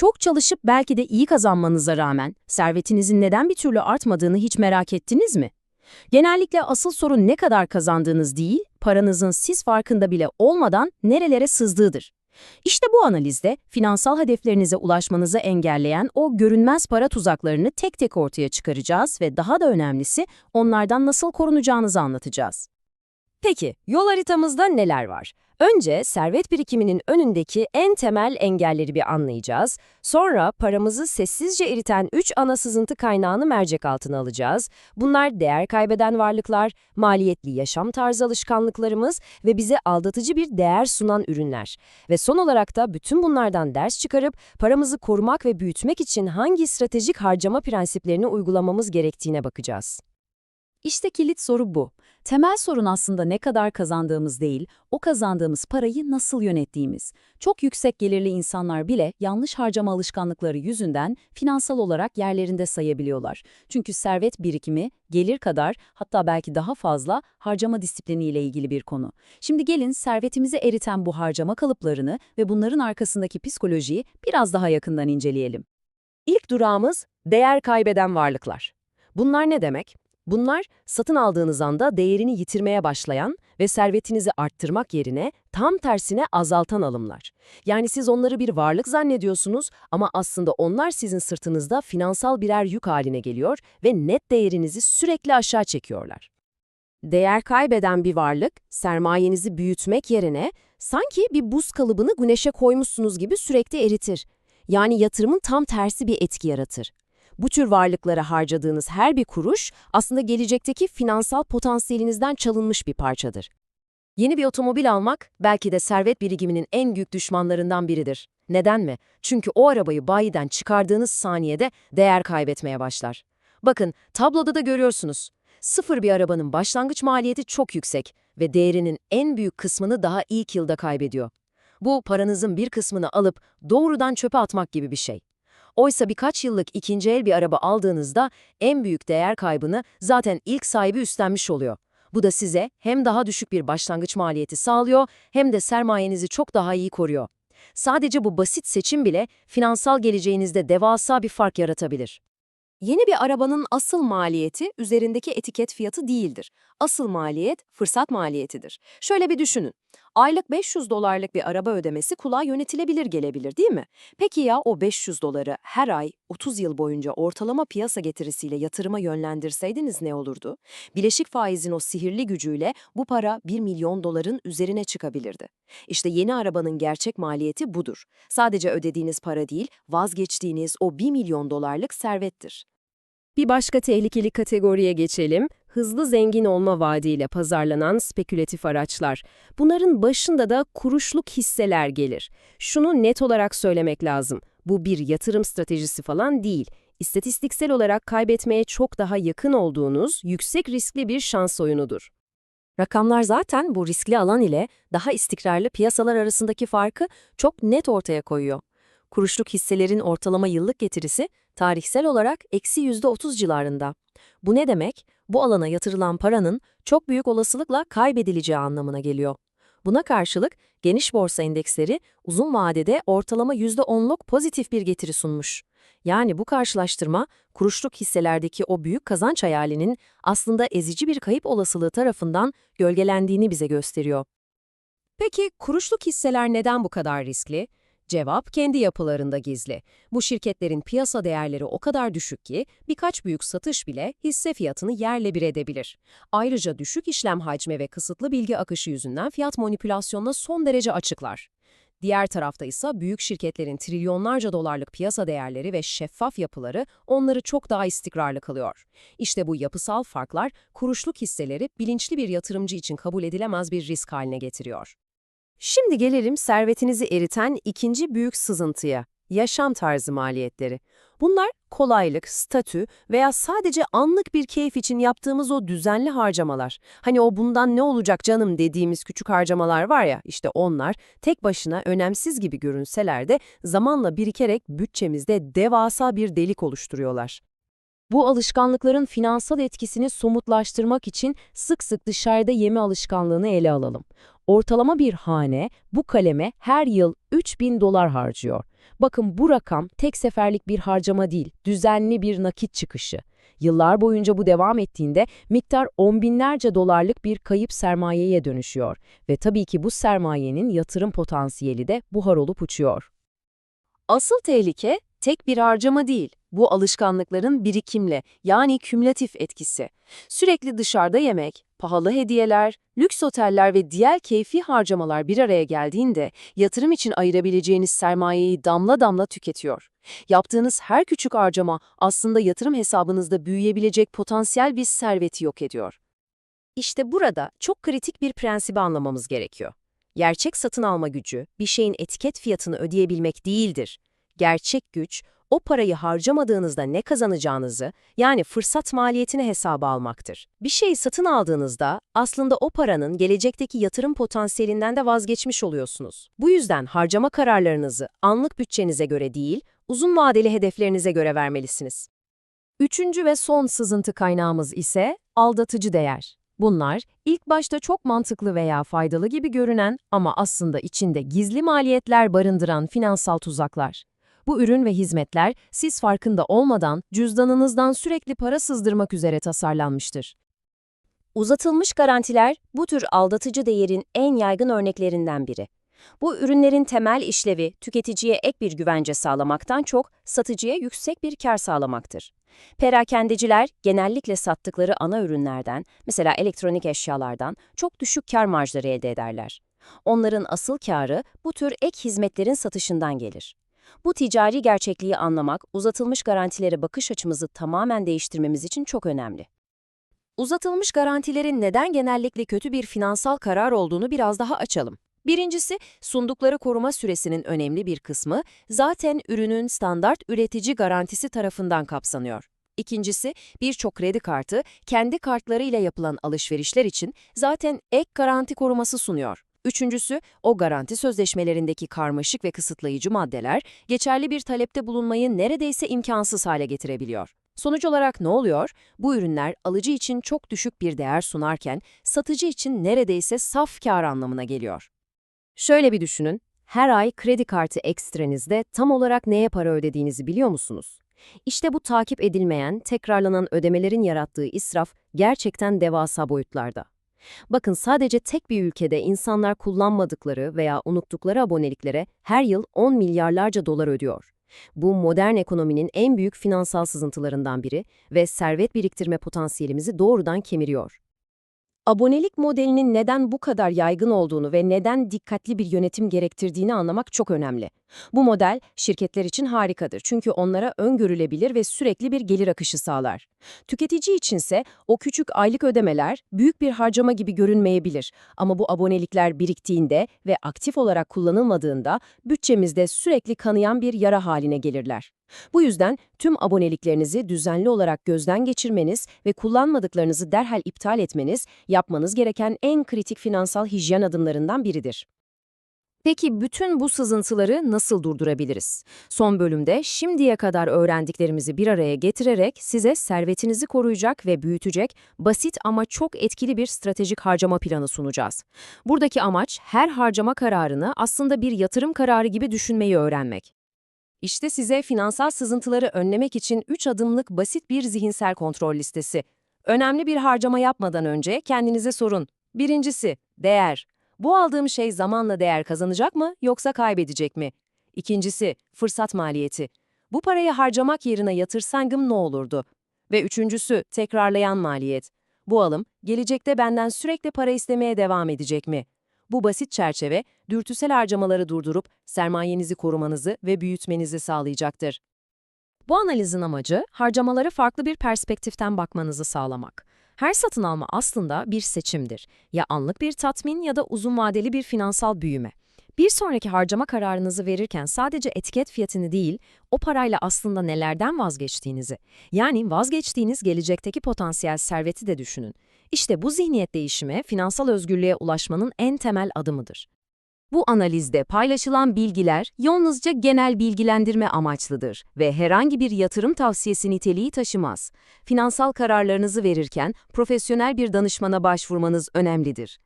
Çok çalışıp belki de iyi kazanmanıza rağmen servetinizin neden bir türlü artmadığını hiç merak ettiniz mi? Genellikle asıl sorun ne kadar kazandığınız değil, paranızın siz farkında bile olmadan nerelere sızdığıdır. İşte bu analizde finansal hedeflerinize ulaşmanızı engelleyen o görünmez para tuzaklarını tek tek ortaya çıkaracağız ve daha da önemlisi onlardan nasıl korunacağınızı anlatacağız. Peki, yol haritamızda neler var? Önce servet birikiminin önündeki en temel engelleri bir anlayacağız. Sonra paramızı sessizce eriten 3 ana sızıntı kaynağını mercek altına alacağız. Bunlar değer kaybeden varlıklar, maliyetli yaşam tarzı alışkanlıklarımız ve bize aldatıcı bir değer sunan ürünler. Ve son olarak da bütün bunlardan ders çıkarıp paramızı korumak ve büyütmek için hangi stratejik harcama prensiplerini uygulamamız gerektiğine bakacağız. İşte kilit soru bu. Temel sorun aslında ne kadar kazandığımız değil, o kazandığımız parayı nasıl yönettiğimiz. Çok yüksek gelirli insanlar bile yanlış harcama alışkanlıkları yüzünden finansal olarak yerlerinde sayabiliyorlar. Çünkü servet birikimi gelir kadar hatta belki daha fazla harcama disipliniyle ilgili bir konu. Şimdi gelin servetimizi eriten bu harcama kalıplarını ve bunların arkasındaki psikolojiyi biraz daha yakından inceleyelim. İlk durağımız değer kaybeden varlıklar. Bunlar ne demek? Bunlar satın aldığınız anda değerini yitirmeye başlayan ve servetinizi arttırmak yerine tam tersine azaltan alımlar. Yani siz onları bir varlık zannediyorsunuz ama aslında onlar sizin sırtınızda finansal birer yük haline geliyor ve net değerinizi sürekli aşağı çekiyorlar. Değer kaybeden bir varlık, sermayenizi büyütmek yerine sanki bir buz kalıbını güneşe koymuşsunuz gibi sürekli eritir. Yani yatırımın tam tersi bir etki yaratır. Bu tür varlıklara harcadığınız her bir kuruş aslında gelecekteki finansal potansiyelinizden çalınmış bir parçadır. Yeni bir otomobil almak belki de servet birikiminin en büyük düşmanlarından biridir. Neden mi? Çünkü o arabayı bayiden çıkardığınız saniyede değer kaybetmeye başlar. Bakın tabloda da görüyorsunuz. Sıfır bir arabanın başlangıç maliyeti çok yüksek ve değerinin en büyük kısmını daha ilk yılda kaybediyor. Bu paranızın bir kısmını alıp doğrudan çöpe atmak gibi bir şey. Oysa birkaç yıllık ikinci el bir araba aldığınızda en büyük değer kaybını zaten ilk sahibi üstlenmiş oluyor. Bu da size hem daha düşük bir başlangıç maliyeti sağlıyor hem de sermayenizi çok daha iyi koruyor. Sadece bu basit seçim bile finansal geleceğinizde devasa bir fark yaratabilir. Yeni bir arabanın asıl maliyeti üzerindeki etiket fiyatı değildir. Asıl maliyet fırsat maliyetidir. Şöyle bir düşünün. Aylık 500 dolarlık bir araba ödemesi kulağa yönetilebilir gelebilir değil mi? Peki ya o 500 doları her ay 30 yıl boyunca ortalama piyasa getirisiyle yatırıma yönlendirseydiniz ne olurdu? Bileşik faizin o sihirli gücüyle bu para 1 milyon doların üzerine çıkabilirdi. İşte yeni arabanın gerçek maliyeti budur. Sadece ödediğiniz para değil, vazgeçtiğiniz o 1 milyon dolarlık servettir. Bir başka tehlikeli kategoriye geçelim. Hızlı zengin olma vaadiyle pazarlanan spekülatif araçlar. Bunların başında da kuruşluk hisseler gelir. Şunu net olarak söylemek lazım. Bu bir yatırım stratejisi falan değil. İstatistiksel olarak kaybetmeye çok daha yakın olduğunuz yüksek riskli bir şans oyunudur. Rakamlar zaten bu riskli alan ile daha istikrarlı piyasalar arasındaki farkı çok net ortaya koyuyor. Kuruşluk hisselerin ortalama yıllık getirisi tarihsel olarak eksi %30 civarında. Bu ne demek? Bu alana yatırılan paranın çok büyük olasılıkla kaybedileceği anlamına geliyor. Buna karşılık geniş borsa endeksleri uzun vadede ortalama %10'luk pozitif bir getiri sunmuş. Yani bu karşılaştırma kuruşluk hisselerdeki o büyük kazanç hayalinin aslında ezici bir kayıp olasılığı tarafından gölgelendiğini bize gösteriyor. Peki kuruşluk hisseler neden bu kadar riskli? Cevap kendi yapılarında gizli. Bu şirketlerin piyasa değerleri o kadar düşük ki birkaç büyük satış bile hisse fiyatını yerle bir edebilir. Ayrıca düşük işlem hacmi ve kısıtlı bilgi akışı yüzünden fiyat manipülasyonuna son derece açıklar. Diğer tarafta ise büyük şirketlerin trilyonlarca dolarlık piyasa değerleri ve şeffaf yapıları onları çok daha istikrarlı kılıyor. İşte bu yapısal farklar kuruşluk hisseleri bilinçli bir yatırımcı için kabul edilemez bir risk haline getiriyor. Şimdi gelelim servetinizi eriten ikinci büyük sızıntıya, yaşam tarzı maliyetleri. Bunlar kolaylık, statü veya sadece anlık bir keyif için yaptığımız o düzenli harcamalar. Hani o bundan ne olacak canım dediğimiz küçük harcamalar var ya, işte onlar tek başına önemsiz gibi görünseler de zamanla birikerek bütçemizde devasa bir delik oluşturuyorlar. Bu alışkanlıkların finansal etkisini somutlaştırmak için sık sık dışarıda yeme alışkanlığını ele alalım. Ortalama bir hane bu kaleme her yıl 3000 dolar harcıyor. Bakın bu rakam tek seferlik bir harcama değil, düzenli bir nakit çıkışı. Yıllar boyunca bu devam ettiğinde miktar on binlerce dolarlık bir kayıp sermayeye dönüşüyor ve tabii ki bu sermayenin yatırım potansiyeli de buhar olup uçuyor. Asıl tehlike tek bir harcama değil, bu alışkanlıkların birikimle yani kümülatif etkisi. Sürekli dışarıda yemek, pahalı hediyeler, lüks oteller ve diğer keyfi harcamalar bir araya geldiğinde yatırım için ayırabileceğiniz sermayeyi damla damla tüketiyor. Yaptığınız her küçük harcama aslında yatırım hesabınızda büyüyebilecek potansiyel bir serveti yok ediyor. İşte burada çok kritik bir prensibi anlamamız gerekiyor. Gerçek satın alma gücü bir şeyin etiket fiyatını ödeyebilmek değildir. Gerçek güç, o parayı harcamadığınızda ne kazanacağınızı, yani fırsat maliyetini hesaba almaktır. Bir şeyi satın aldığınızda aslında o paranın gelecekteki yatırım potansiyelinden de vazgeçmiş oluyorsunuz. Bu yüzden harcama kararlarınızı anlık bütçenize göre değil, uzun vadeli hedeflerinize göre vermelisiniz. Üçüncü ve son sızıntı kaynağımız ise aldatıcı değer. Bunlar ilk başta çok mantıklı veya faydalı gibi görünen ama aslında içinde gizli maliyetler barındıran finansal tuzaklar. Bu ürün ve hizmetler siz farkında olmadan cüzdanınızdan sürekli para sızdırmak üzere tasarlanmıştır. Uzatılmış garantiler bu tür aldatıcı değerin en yaygın örneklerinden biri. Bu ürünlerin temel işlevi tüketiciye ek bir güvence sağlamaktan çok satıcıya yüksek bir kar sağlamaktır. Perakendeciler genellikle sattıkları ana ürünlerden, mesela elektronik eşyalardan çok düşük kar marjları elde ederler. Onların asıl karı bu tür ek hizmetlerin satışından gelir. Bu ticari gerçekliği anlamak, uzatılmış garantilere bakış açımızı tamamen değiştirmemiz için çok önemli. Uzatılmış garantilerin neden genellikle kötü bir finansal karar olduğunu biraz daha açalım. Birincisi, sundukları koruma süresinin önemli bir kısmı zaten ürünün standart üretici garantisi tarafından kapsanıyor. İkincisi, birçok kredi kartı kendi kartlarıyla yapılan alışverişler için zaten ek garanti koruması sunuyor. Üçüncüsü, o garanti sözleşmelerindeki karmaşık ve kısıtlayıcı maddeler geçerli bir talepte bulunmayı neredeyse imkansız hale getirebiliyor. Sonuç olarak ne oluyor? Bu ürünler alıcı için çok düşük bir değer sunarken satıcı için neredeyse saf kar anlamına geliyor. Şöyle bir düşünün, her ay kredi kartı ekstrenizde tam olarak neye para ödediğinizi biliyor musunuz? İşte bu takip edilmeyen, tekrarlanan ödemelerin yarattığı israf gerçekten devasa boyutlarda. Bakın sadece tek bir ülkede insanlar kullanmadıkları veya unuttukları aboneliklere her yıl 10 milyarlarca dolar ödüyor. Bu modern ekonominin en büyük finansal sızıntılarından biri ve servet biriktirme potansiyelimizi doğrudan kemiriyor. Abonelik modelinin neden bu kadar yaygın olduğunu ve neden dikkatli bir yönetim gerektirdiğini anlamak çok önemli. Bu model şirketler için harikadır çünkü onlara öngörülebilir ve sürekli bir gelir akışı sağlar. Tüketici içinse o küçük aylık ödemeler büyük bir harcama gibi görünmeyebilir ama bu abonelikler biriktiğinde ve aktif olarak kullanılmadığında bütçemizde sürekli kanayan bir yara haline gelirler. Bu yüzden tüm aboneliklerinizi düzenli olarak gözden geçirmeniz ve kullanmadıklarınızı derhal iptal etmeniz yapmanız gereken en kritik finansal hijyen adımlarından biridir. Peki bütün bu sızıntıları nasıl durdurabiliriz? Son bölümde şimdiye kadar öğrendiklerimizi bir araya getirerek size servetinizi koruyacak ve büyütecek basit ama çok etkili bir stratejik harcama planı sunacağız. Buradaki amaç her harcama kararını aslında bir yatırım kararı gibi düşünmeyi öğrenmek. İşte size finansal sızıntıları önlemek için 3 adımlık basit bir zihinsel kontrol listesi. Önemli bir harcama yapmadan önce kendinize sorun. Birincisi, değer. Bu aldığım şey zamanla değer kazanacak mı yoksa kaybedecek mi? İkincisi, fırsat maliyeti. Bu parayı harcamak yerine yatırsangım ne olurdu? Ve üçüncüsü, tekrarlayan maliyet. Bu alım, gelecekte benden sürekli para istemeye devam edecek mi? Bu basit çerçeve, dürtüsel harcamaları durdurup sermayenizi korumanızı ve büyütmenizi sağlayacaktır. Bu analizin amacı, harcamaları farklı bir perspektiften bakmanızı sağlamak. Her satın alma aslında bir seçimdir. Ya anlık bir tatmin ya da uzun vadeli bir finansal büyüme. Bir sonraki harcama kararınızı verirken sadece etiket fiyatını değil, o parayla aslında nelerden vazgeçtiğinizi, yani vazgeçtiğiniz gelecekteki potansiyel serveti de düşünün. İşte bu zihniyet değişimi finansal özgürlüğe ulaşmanın en temel adımıdır. Bu analizde paylaşılan bilgiler yalnızca genel bilgilendirme amaçlıdır ve herhangi bir yatırım tavsiyesi niteliği taşımaz. Finansal kararlarınızı verirken profesyonel bir danışmana başvurmanız önemlidir.